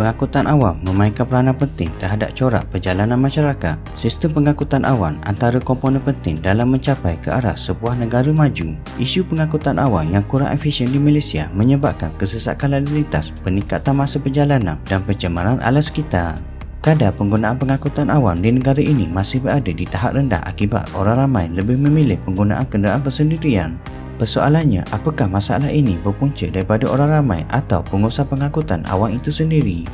pengangkutan awam memainkan peranan penting terhadap corak perjalanan masyarakat. Sistem pengangkutan awam antara komponen penting dalam mencapai ke arah sebuah negara maju. Isu pengangkutan awam yang kurang efisien di Malaysia menyebabkan kesesakan lalu lintas, peningkatan masa perjalanan dan pencemaran alam sekitar. Kadar penggunaan pengangkutan awam di negara ini masih berada di tahap rendah akibat orang ramai lebih memilih penggunaan kenderaan bersendirian. Persoalannya, apakah masalah ini berpunca daripada orang ramai atau pengusaha pengangkutan awam itu sendiri?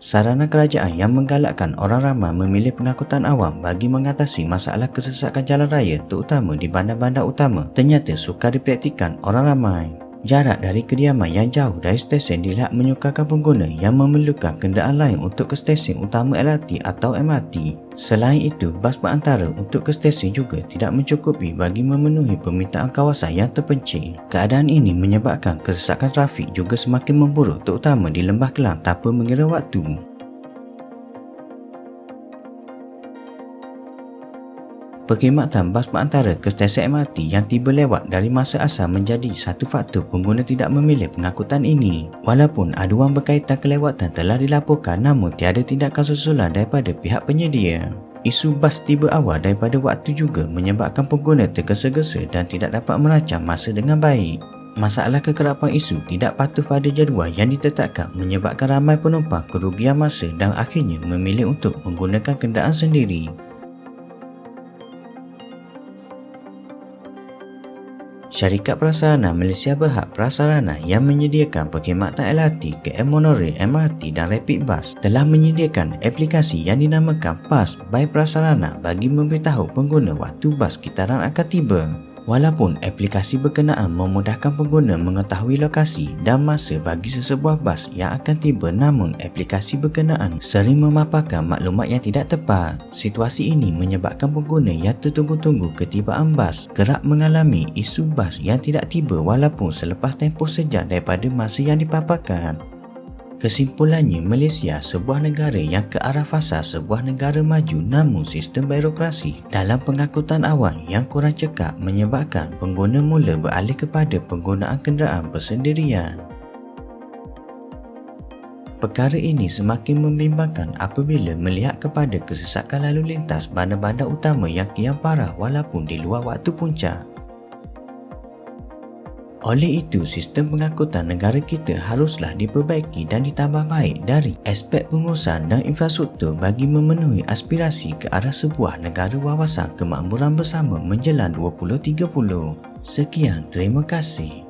Sarana kerajaan yang menggalakkan orang ramai memilih pengangkutan awam bagi mengatasi masalah kesesakan jalan raya terutama di bandar-bandar utama ternyata sukar dipraktikan orang ramai. Jarak dari kediaman yang jauh dari stesen dilihat menyukarkan pengguna yang memerlukan kenderaan lain untuk ke stesen utama LRT atau MRT. Selain itu, bas perantara untuk ke stesen juga tidak mencukupi bagi memenuhi permintaan kawasan yang terpencil. Keadaan ini menyebabkan kesesakan trafik juga semakin memburuk terutama di Lembah Kelang tanpa mengira waktu. Perkhidmatan bas perantara ke stesen MRT yang tiba lewat dari masa asal menjadi satu faktor pengguna tidak memilih pengangkutan ini. Walaupun aduan berkaitan kelewatan telah dilaporkan namun tiada tindakan susulan daripada pihak penyedia. Isu bas tiba awal daripada waktu juga menyebabkan pengguna tergesa-gesa dan tidak dapat merancang masa dengan baik. Masalah kekerapan isu tidak patuh pada jadual yang ditetapkan menyebabkan ramai penumpang kerugian masa dan akhirnya memilih untuk menggunakan kenderaan sendiri. Syarikat Prasarana Malaysia Berhad Prasarana yang menyediakan perkhidmatan LRT, KM Monorail, MRT dan Rapid Bus telah menyediakan aplikasi yang dinamakan PAS by Prasarana bagi memberitahu pengguna waktu bas kitaran akan tiba. Walaupun aplikasi berkenaan memudahkan pengguna mengetahui lokasi dan masa bagi sesebuah bas yang akan tiba namun aplikasi berkenaan sering memaparkan maklumat yang tidak tepat. Situasi ini menyebabkan pengguna yang tertunggu-tunggu ketibaan bas kerap mengalami isu bas yang tidak tiba walaupun selepas tempoh sejam daripada masa yang dipaparkan. Kesimpulannya, Malaysia sebuah negara yang ke arah fasa sebuah negara maju namun sistem birokrasi dalam pengangkutan awam yang kurang cekap menyebabkan pengguna mula beralih kepada penggunaan kenderaan bersendirian. Perkara ini semakin membimbangkan apabila melihat kepada kesesakan lalu lintas bandar-bandar utama yang kian parah walaupun di luar waktu puncak. Oleh itu, sistem pengangkutan negara kita haruslah diperbaiki dan ditambah baik dari aspek pengurusan dan infrastruktur bagi memenuhi aspirasi ke arah sebuah negara wawasan kemakmuran bersama menjelang 2030. Sekian, terima kasih.